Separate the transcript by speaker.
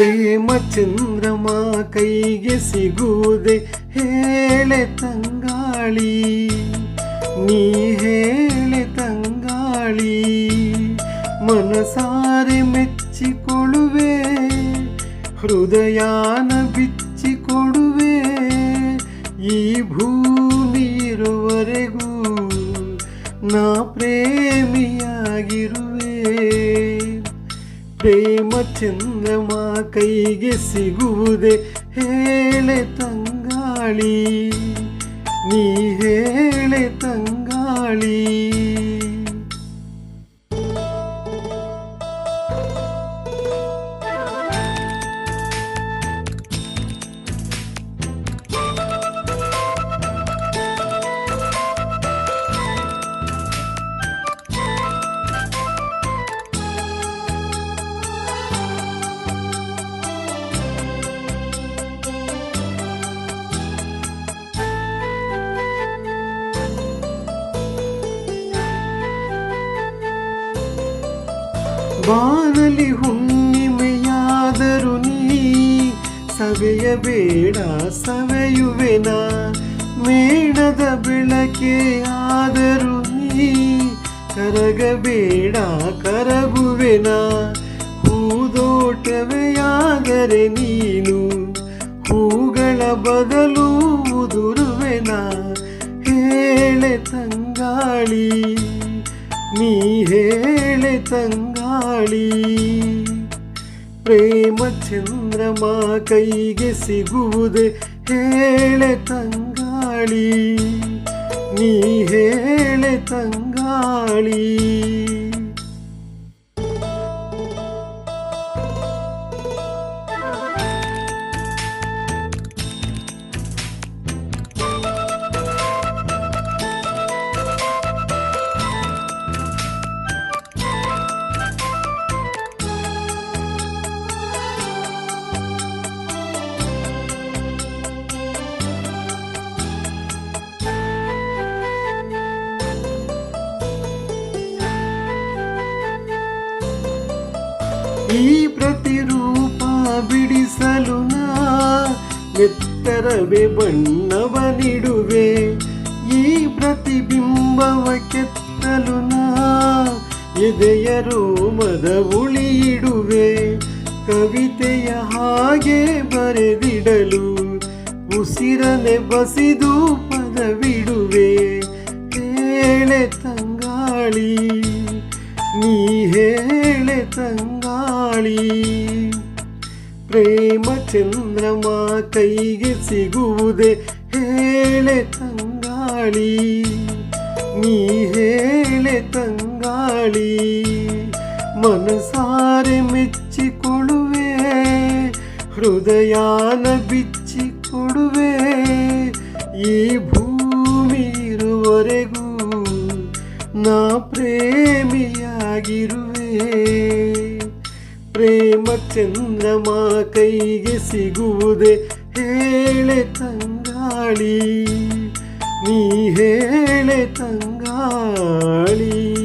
Speaker 1: ಪ್ರೇಮ ಚಂದ್ರಮ ಕೈಗೆ ಸಿಗುವುದೇ ಹೇಳೆ ತಂಗಾಳಿ. ನೀ ಹೇಳೆ ತಂಗಾಳಿ, ಮನಸಾರೆ ಮೆಚ್ಚಿಕೊಳ್ಳುವೆ, ಹೃದಯಾನ ಬಿಚ್ಚಿಕೊಡುವೆ. ಈ ಭೂಮಿ ಇರುವರೆಗೂ ನಾ ಪ್ರೇಮಿಯಾಗಿರುವೆ. ಪ್ರೇಮ ಚಂದ್ರಮ ಕೈಗೆ ಸಿಗುವುದೇ ಹೇಳೆ ತಂಗಾಳಿ. ನೀ ಹೇಳೆ ತಂಗಾಳಿ. ಬಾನಲಿ ಹುಣ್ಣಿಮೆಯಾದರು ನೀ ಸವೆಯಬೇಡ ಸವೆಯುವೆನ. ಮೇಣದ ಬೆಳಕೆ ಆದರು ನೀ ಕರಗಬೇಡ ಕರಗುವೆನ. ಹೂದೋಟವೆಯಾದರೆ ನೀನು ಹೂಗಳ ಬದಲು ಉದುರುವೆನ. ಹೇಳೆ ತಂಗಾಳಿ. ನೀ ಹೇಳೆ ತಂಗಾಳಿ ಪ್ರೇಮ ಚಂದ್ರಮ ಕೈಗೆ ಸಿಗುವುದೇ ಹೇಳೆ ತಂಗಾಳಿ ನೀ ಹೇಳೆ ತಂಗಾಳಿ. ಈ ಪ್ರತಿರೂಪ ಬಿಡಿಸಲು ನಾ ಎತ್ತರವೇ ಬಣ್ಣವ ನೀಡುವೆ ಈ ಪ್ರತಿಬಿಂಬವ ಕೆತ್ತಲು ನಾ ಎದೆಯ ರೋಮದ ಉಳಿಯಿಡುವೆ. ಕವಿತೆಯ ಹಾಗೆ ಬರೆದಿಡಲು ಉಸಿರನೆ ಬಸಿದು ಪದವಿಡುವೆ ಪ್ರೇಮ ಚಂದ್ರಮ ಕೈಗೆ ಸಿಗುವುದೇ ಹೇಳೆ ತಂಗಾಳಿ. ನೀ ಹೇಳೆ ತಂಗಾಳಿ. ಮನಸಾರೆ ಮೆಚ್ಚಿಕೊಳ್ಳುವೆ, ಹೃದಯಾನ ಬಿಚ್ಚಿಕೊಡುವೆ. ಈ ಭೂಮಿ ಇರುವರೆಗೂ ನಾ ಪ್ರೇಮಿಯಾಗಿರುವೆ. ಪ್ರೇಮ ಚಂದ್ರಮ ಕೈಗೆ ಸಿಗುವುದೇ ಹೇಳೆ ತಂಗಾಳಿ. ನೀ ಹೇಳೆ ತಂಗಾಳಿ.